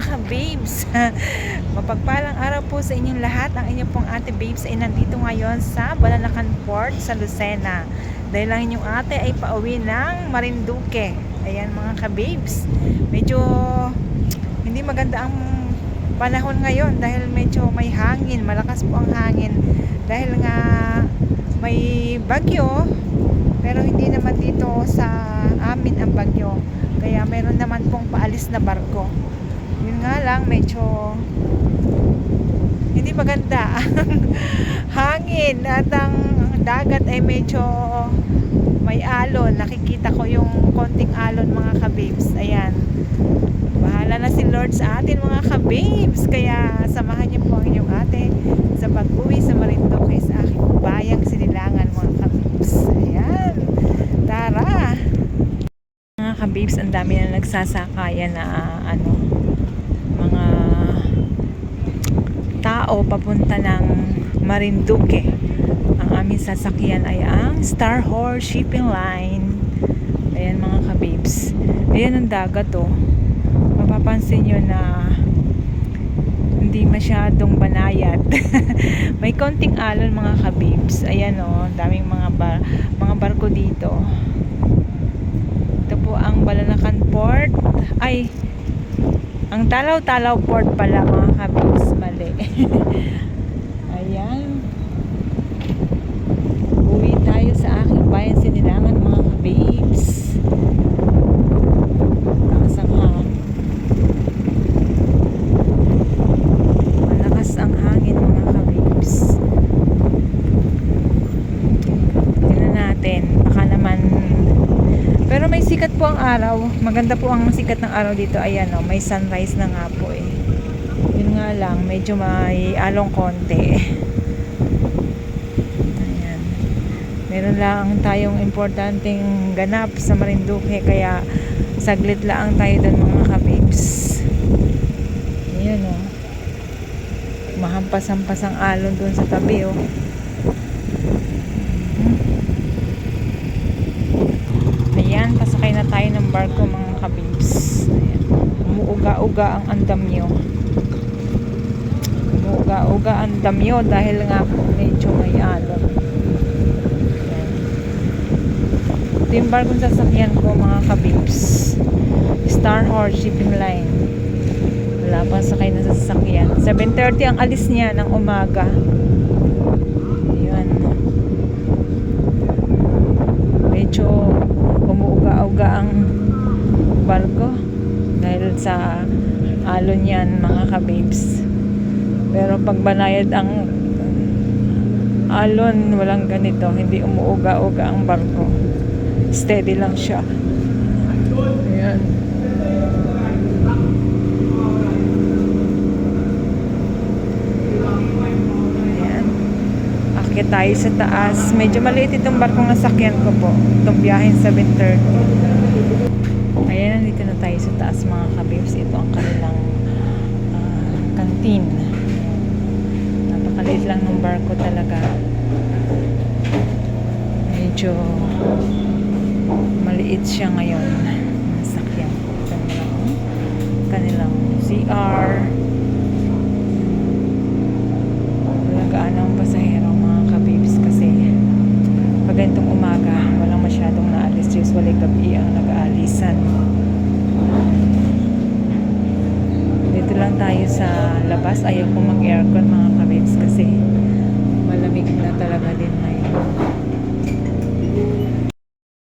ka-babes. Mapagpalang araw po sa inyong lahat. Ang inyong pong ate babes ay nandito ngayon sa Balanacan Port sa Lucena. Dahil ang inyong ate ay pauwi ng Marinduque. Ayan mga ka-babes. Medyo hindi maganda ang panahon ngayon dahil medyo may hangin. Malakas po ang hangin. Dahil nga may bagyo pero hindi naman dito sa amin ang bagyo. Kaya meron naman pong paalis na barko. Yun nga lang, medyo hindi maganda ang hangin at ang dagat ay medyo may alon. Nakikita ko yung konting alon mga kababes. Ayan. Bahala na si Lord sa atin mga kababes. Kaya samahan niyo po ang inyong ate sa pag-uwi sa Marinduque sa aking bayang sinilangan mga kababes. Ayan. Tara! Mga kababes, ang dami na nagsasakayan na ano, mga tao papunta ng Marinduque. Ang aming sasakyan ay ang Star Horse Shipping Line. Ayan mga kababes. Ayan ang dagat oh. Mapapansin nyo na hindi masyadong banayad. May konting alon mga kababes. Ayan oh, daming mga bar mga barko dito. Ito po ang Balanacan Port. Ay, ang Talaw-Talaw Port pala mga kababes. Mali. Ayan. Uwi tayo sa aking bayan sinilangan mga kababes. Lakas ang hangin. Malakas ang hangin mga kababes. Tingnan natin. Baka naman pero may sikat po ang araw. Maganda po ang sikat ng araw dito. Ayan o, may sunrise na nga po eh. Yun nga lang, medyo may along konti. Ayan. Meron lang tayong importanteng ganap sa Marinduque. Kaya saglit lang tayo doon mga kabibs. Ayan o. Mahampas-hampas ang alon doon sa tabi o. Ayan, pasakay na tayo ng barko mga kabibs. Ayan. Umuuga-uga ang andamyo. Umuuga-uga ang damyo dahil nga medyo may alon. Ito yung barkong sasakyan ko mga kabibs. Star Horse Shipping Line. Wala pang sakay na sasakyan. 7.30 ang alis niya ng umaga. Medyo umuuga-uga ang barko dahil sa alon yan mga kababes. Pero pag banayad ang alon walang ganito. Hindi umuuga-uga ang barko. Steady lang siya. Ayan. Ayan. Tayo sa taas. Medyo maliit itong barkong nasakyan ko po. Itong biyahin 7.30 Ayan, nandito na tayo sa taas mga kabibs. Ito ang kanilang ah, canteen. Napakaliit lang ng barko talaga. Medyo maliit siya ngayon. Nasakyan. Kanilang, kanilang CR. Wala gaano ang pasahero mga kabibs kasi ganitong umaga, walang masyadong naalis. Usually gabi ang nag-aalisan. Dito lang tayo sa labas. Ayaw ko mag-aircon mga kabibs kasi malamig na talaga din ngayon.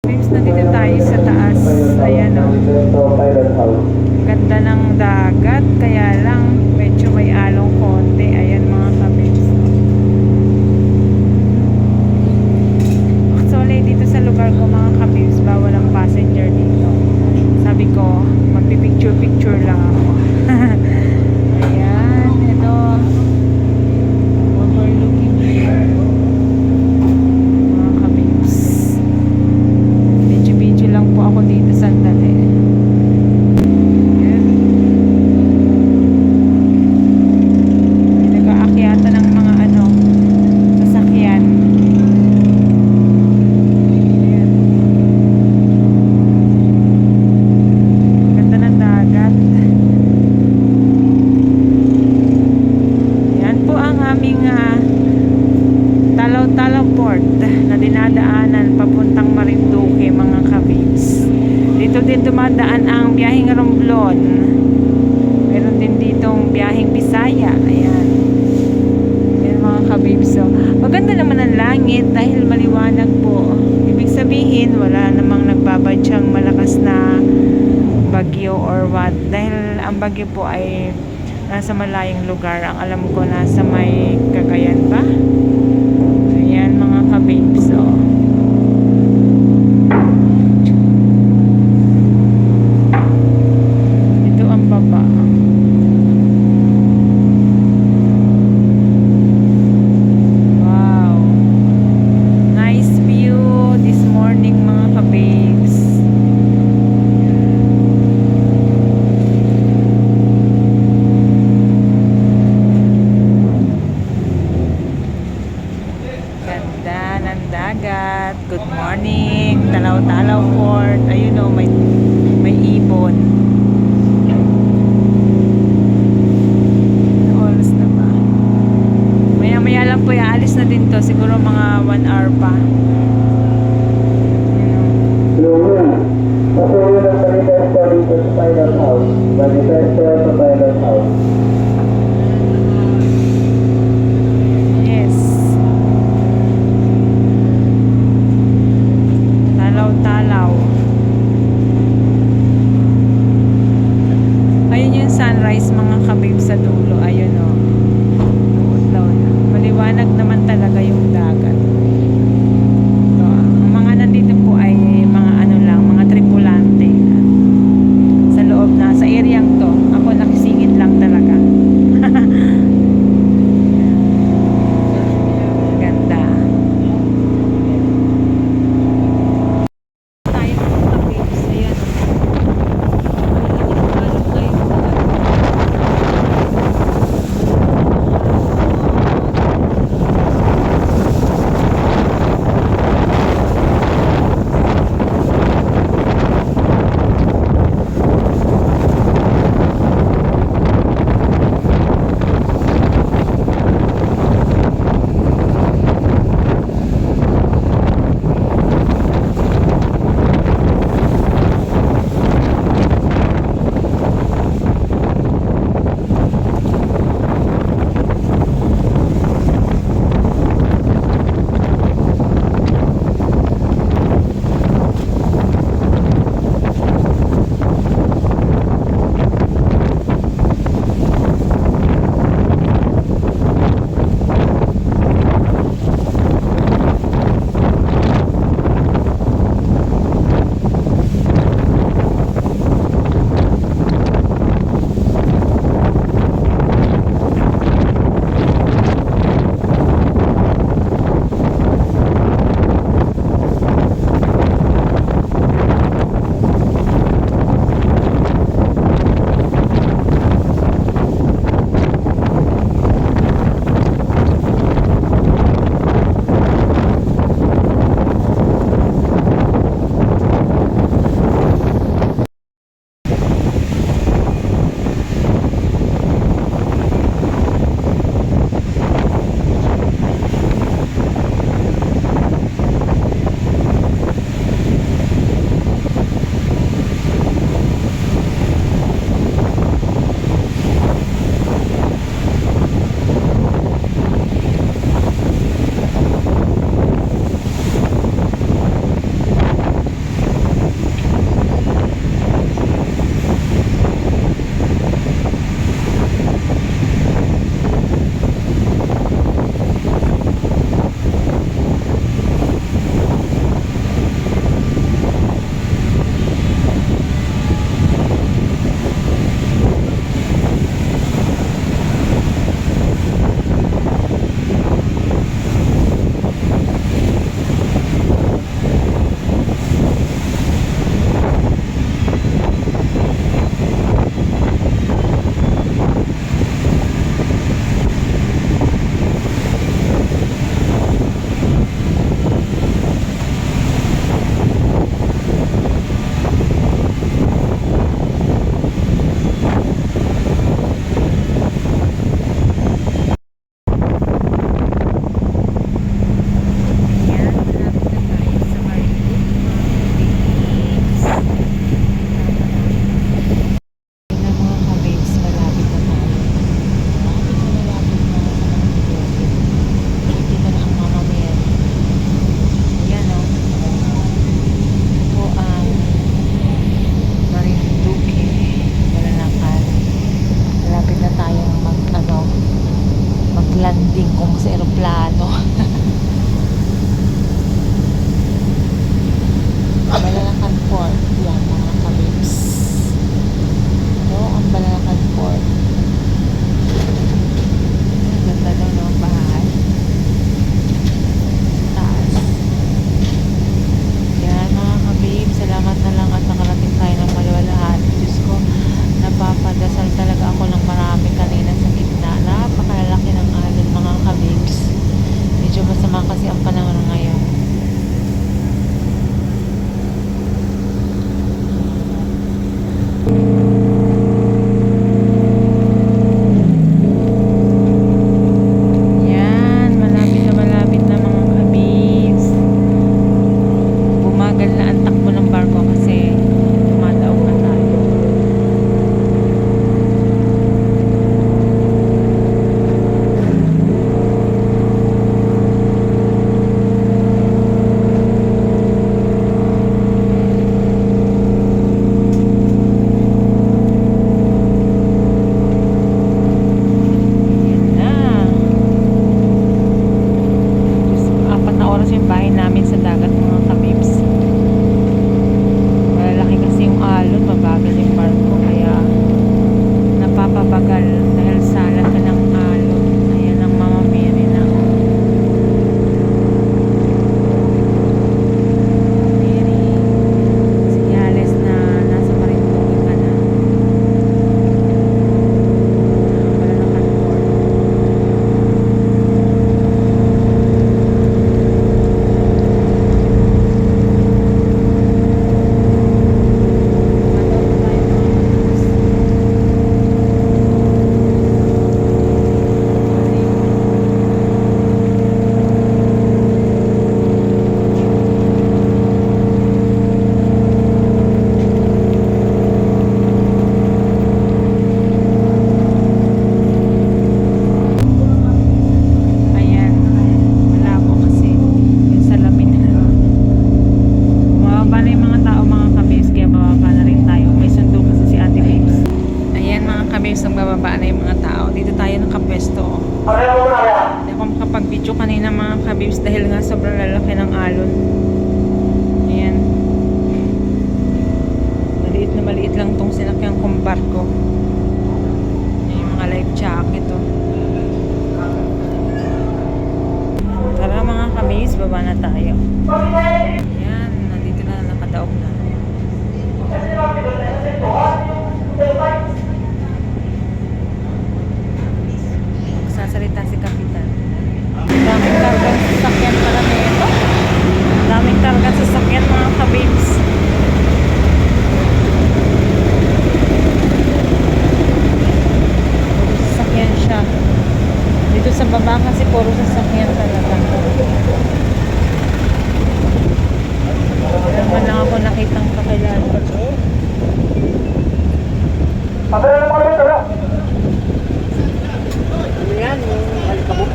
Kabibs, nandito tayo sa taas. Ayan o. Ganda ng dagat. Kaya aming uh, ah, Talaw-Talaw Port na dinadaanan papuntang Marinduque mga kabits. Dito din dumadaan ang biyaheng Romblon. Meron din ditong biyaheng Bisaya. Ayan. Ayan mga kabibs. So, maganda naman ang langit dahil maliwanag po. Ibig sabihin, wala namang nagbabadyang malakas na bagyo or what. Dahil ang bagyo po ay nasa malayong lugar. Ang alam ko nasa may Cagayan ba? Ayan mga kabibs. So, ito ang baba. Wow. Nice view this morning mga kababes. Ganda ng dagat. Good morning. Talaw-talaw port. Ayun o, may, may ibon. Oras na ba? Maya-maya lang po, aalis na din to. Siguro mga 1 hour pa. Pasuyo ng manifesto dito sa Pilot House. Manifesto sa Pilot House. Sinakyan kong barko. Ayan yung mga life jacket oh. Tara mga kabibs, baba na tayo. Ayan, nandito na nakadaog na. Sasalita si Kapitan. Daming kargang sasakyan pala na ito. Daming kargang sasakyan mga kabibs. Puro sasakyan siya. Dito sa baba kasi puro sasakyan talaga. Wala man lang ako nakitang kakilala. Pabila na mga ito, Yan, yung alikabok.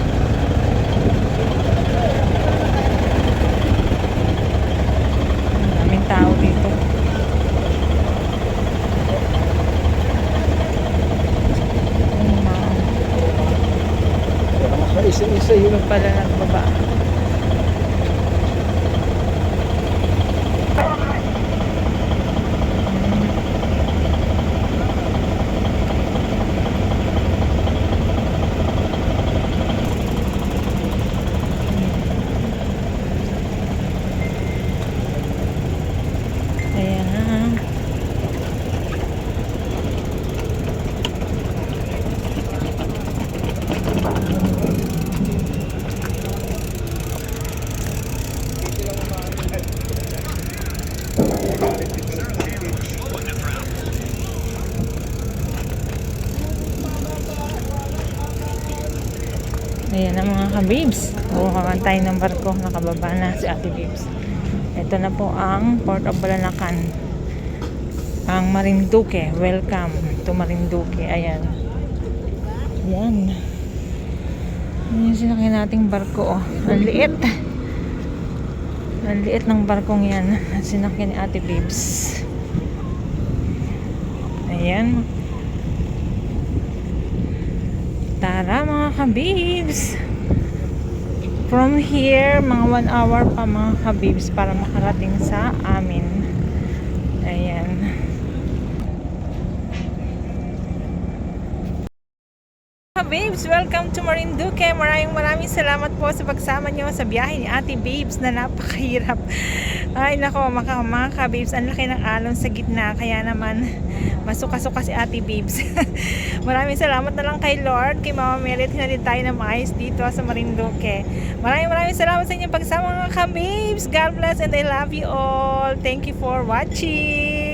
Ang daming tao dito. Ang mga Yun. Yung pala nagbaba. Ayan. Ayan kabibs. Bukakan tayo ng barko. Nakababa na si ate bibs. Ito na po ang Port of Balanacan. Ang Marinduque. Welcome to Marinduque. Ayan. Ayan. Ayan yung sinakyan nating barko. Oh. Ang liit. Ang liit ng barkong yan. Sinakyan ni ate bibs. Ayan. Tara mga kabibs. From here, mga 1 hour pa mga kabibs para makarating sa amin. Ayan. Babes, welcome to Marinduque. Maraming maraming salamat po sa pagsama nyo sa biyahe ni Ate Babes na napakahirap. Ay nako, mga, mga ka-babes, ang laki ng alon sa gitna. Kaya naman, masuka-suka si Ate Babes. maraming salamat na lang kay Lord, kay Mama Merit, hinalid tayo ng maayos dito sa Marinduque. Maraming maraming salamat sa inyong pagsama mga ka-babes. God bless and I love you all. Thank you for watching.